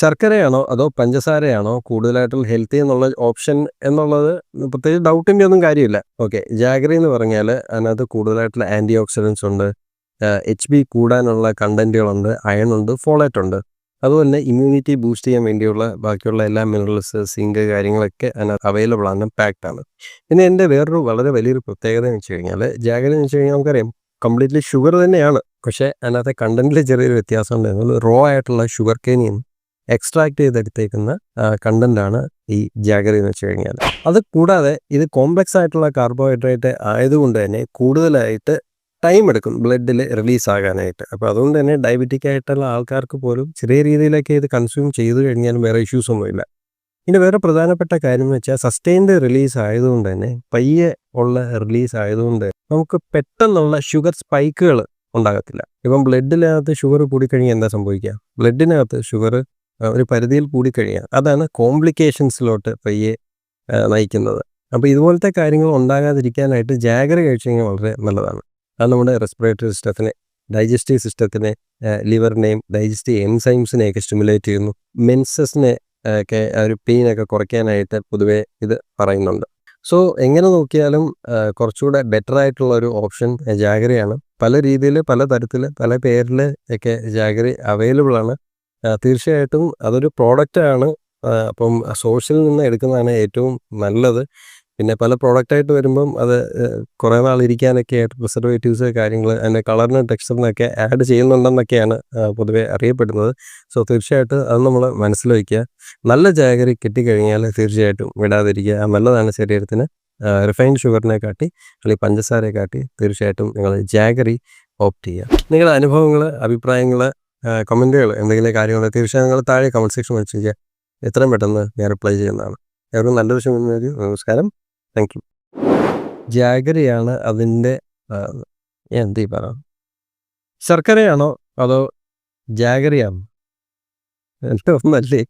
ശർക്കരയാണോ അതോ പഞ്ചസാരയാണോ കൂടുതലായിട്ടും ഹെൽത്തി എന്നുള്ള ഓപ്ഷൻ എന്നുള്ളത്? പ്രത്യേകിച്ച് ഡൗട്ടിന്റെ ഒന്നും കാര്യമില്ല. ഓക്കെ ജാഗറി എന്ന് പറഞ്ഞാൽ അതിനകത്ത് കൂടുതലായിട്ടുള്ള ആന്റി ഓക്സിഡൻസ് ഉണ്ട് എച്ച് ബി കൂടാനുള്ള കണ്ടന്റുകളുണ്ട് അയൺ ഉണ്ട്. ഫോളേറ്റ് ഉണ്ട്. അതുപോലെ തന്നെ ഇമ്മ്യൂണിറ്റി ബൂസ്റ്റ് ചെയ്യാൻ വേണ്ടിയുള്ള ബാക്കിയുള്ള എല്ലാ മിനറൽസ് സിങ്ക് കാര്യങ്ങളൊക്കെ അതിനകത്ത് അവൈലബിൾ ആണ്. പാക്ഡ് ആണ്. പിന്നെ എന്റെ വേറൊരു വളരെ വലിയൊരു പ്രത്യേകത എന്ന് വെച്ച് കഴിഞ്ഞാൽ ജാഗ്രത എന്ന് വെച്ച് കഴിഞ്ഞാൽ നമുക്കറിയാം കംപ്ലീറ്റ്ലി ഷുഗർ തന്നെയാണ്. പക്ഷേ അതിനകത്തെ കണ്ടന്റിൽ ചെറിയൊരു വ്യത്യാസം ഉണ്ട് റോ ആയിട്ടുള്ള ഷുഗർ കേനിയും എക്സ്ട്രാക്ട് ചെയ്തെടുത്തേക്കുന്ന ആണ് ഈ ജാഗറി എന്ന് വെച്ച് കഴിഞ്ഞാൽ അത് കൂടാതെ ഇത് കോംപ്ലക്സ് ആയിട്ടുള്ള കാർബോഹൈഡ്രേറ്റ് ആയതുകൊണ്ട് തന്നെ കൂടുതലായിട്ട് ടൈം എടുക്കും ബ്ലഡിൽ റിലീസ് ആകാനായിട്ട് അപ്പോൾ അതുകൊണ്ട് തന്നെ ഡയബറ്റിക് ആയിട്ടുള്ള ആൾക്കാർക്ക് പോലും ചെറിയ രീതിയിലൊക്കെ ഇത് കൺസ്യൂം ചെയ്തു കഴിഞ്ഞാലും വേറെ ഇഷ്യൂസ് ഒന്നുമില്ല ഇനി വേറെ പ്രധാനപ്പെട്ട കാര്യം എന്ന് വെച്ചാൽ സസ്റ്റെയിൻഡ് റിലീസ് ആയതുകൊണ്ട് തന്നെ പയ്യെ ഉള്ള റിലീസ് ആയതുകൊണ്ട് നമുക്ക് പെട്ടെന്നുള്ള ഷുഗർ സ്പൈക്കുകൾ ഉണ്ടാകത്തില്ല. ഇപ്പം ബ്ലഡിനകത്ത് ഷുഗർ കൂടിക്കഴിഞ്ഞാൽ എന്താ സംഭവിക്കുക? ബ്ലഡിനകത്ത് ഷുഗർ ഒരു പരിധിയിൽ കൂടിക്കഴിഞ്ഞാൽ അതാണ് കോംപ്ലിക്കേഷൻസിലോട്ട് പയ്യെ നയിക്കുന്നത്. അപ്പോൾ ഇതുപോലത്തെ കാര്യങ്ങൾ ഉണ്ടാകാതിരിക്കാനായിട്ട് ജാഗ്രത കഴിച്ചു കഴിഞ്ഞാൽ വളരെ നല്ലതാണ്. അത് നമ്മുടെ റെസ്പിറേറ്ററി സിസ്റ്റത്തിനെ ഡൈജസ്റ്റീവ് സിസ്റ്റത്തിനെ ലിവറിനെയും ഡൈജസ്റ്റീവ് എൻസൈംസിനെയൊക്കെ സ്റ്റിമുലേറ്റ് ചെയ്യുന്നു. മെൻസസിനെ ഒക്കെ ഒരു പെയിനൊക്കെ കുറയ്ക്കാനായിട്ട് പൊതുവേ ഇത് പറയുന്നുണ്ട്. സോ എങ്ങനെ നോക്കിയാലും കുറച്ചുകൂടെ ബെറ്റർ ആയിട്ടുള്ള ഒരു ഓപ്ഷൻ ജാഗ്രയാണ് പല രീതിയിൽ പല തരത്തിൽ പല പേരിൽ ഒക്കെ ജാഗരി അവൈലബിൾ ആണ്. തീർച്ചയായിട്ടും അതൊരു പ്രോഡക്റ്റാണ്. അപ്പം സോഴ്സിൽ നിന്ന് എടുക്കുന്നതാണ് ഏറ്റവും നല്ലത്. പിന്നെ പല പ്രോഡക്റ്റായിട്ട് വരുമ്പം അത് കുറേ നാൾ ഇരിക്കാനൊക്കെ ആയിട്ട് പ്രിസർവേറ്റീവ്സ് കാര്യങ്ങൾ അതിന്റെ കളറിനും ടെക്സ്ചറിനൊക്കെ ആഡ് ചെയ്യുന്നുണ്ടെന്നൊക്കെയാണ് പൊതുവേ അറിയപ്പെടുന്നത്. സോ തീർച്ചയായിട്ടും അത് നമ്മൾ മനസ്സിൽ വയ്ക്കുക. നല്ല ജാഗരി കിട്ടിക്കഴിഞ്ഞാൽ തീർച്ചയായിട്ടും വിടാതിരിക്കുക. നല്ലതാണ് ശരീരത്തിന്. റിഫൈൻ ഷുഗറിനെ കാട്ടി അല്ലെങ്കിൽ പഞ്ചസാരയെ കാട്ടി തീർച്ചയായിട്ടും നിങ്ങൾ ജാഗറി ഓപ്റ്റ് ചെയ്യുക നിങ്ങളുടെ അനുഭവങ്ങൾ അഭിപ്രായങ്ങൾ കമന്റുകൾ എന്തെങ്കിലും കാര്യങ്ങൾ തീർച്ചയായും നിങ്ങൾ താഴെ കമന്റ് സെക്ഷൻ വെച്ച് എത്രയും പെട്ടെന്ന് ഞാൻ റിപ്ലൈ ചെയ്യുന്നതാണ്. എവർക്കും നല്ലൊരു ശുഭം നമസ്കാരം. താങ്ക് യു ജാഗരയാണ് അതിന്റെ എന്ത് പറ? ശർക്കരയാണോ അതോ ജാഗരയാണോ? ഒന്നല്ലേ.